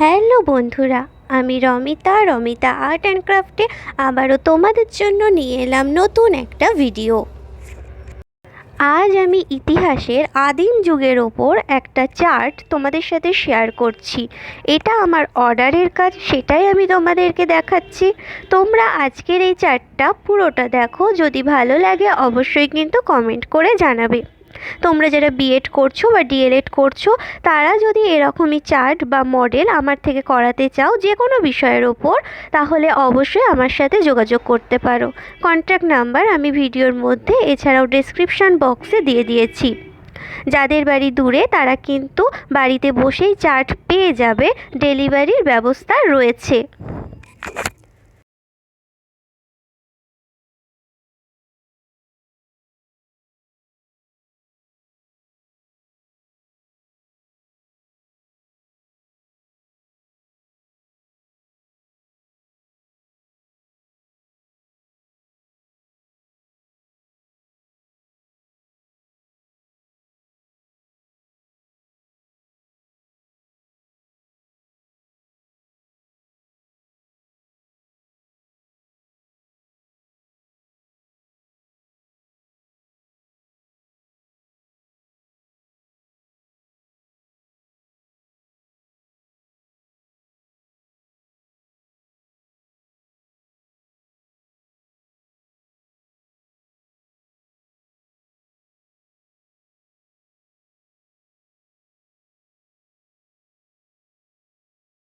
Hello বন্ধুরা, আমি Ramita Ramita art and ক্রাফটে আবারও তোমাদের জন্য নিয়ে এলাম নতুন একটা ভিডিও। আজ আমি ইতিহাসের আদিম যুগের ওপর একটা চার্ট তোমাদের সাথে শেয়ার করছি। এটা আমার অর্ডারের কাজ, সেটাই আমি তোমাদেরকে দেখাচ্ছি। তোমরা আজকের এই চার্টটা পুরোটা দেখো, যদি ভালো লাগে অবশ্যই কিন্তু কমেন্ট করে জানাবে। তোমরা যারা বিএড করছ বা ডিএলএড করছ, তারা যদি এরকমই চার্ট বা মডেল আমার থেকে করাতে চাও যে কোনো বিষয়ের ওপর, তাহলে অবশ্যই আমার সাথে যোগাযোগ করতে পারো। কন্ট্যাক্ট নাম্বার আমি ভিডিওর মধ্যে এছাড়াও ডেসক্রিপশান বক্সে দিয়ে দিয়েছি। যাদের বাড়ি দূরে, তারা কিন্তু বাড়িতে বসেই চার্ট পেয়ে যাবে ডেলিভারির ব্যবস্থা রয়েছে।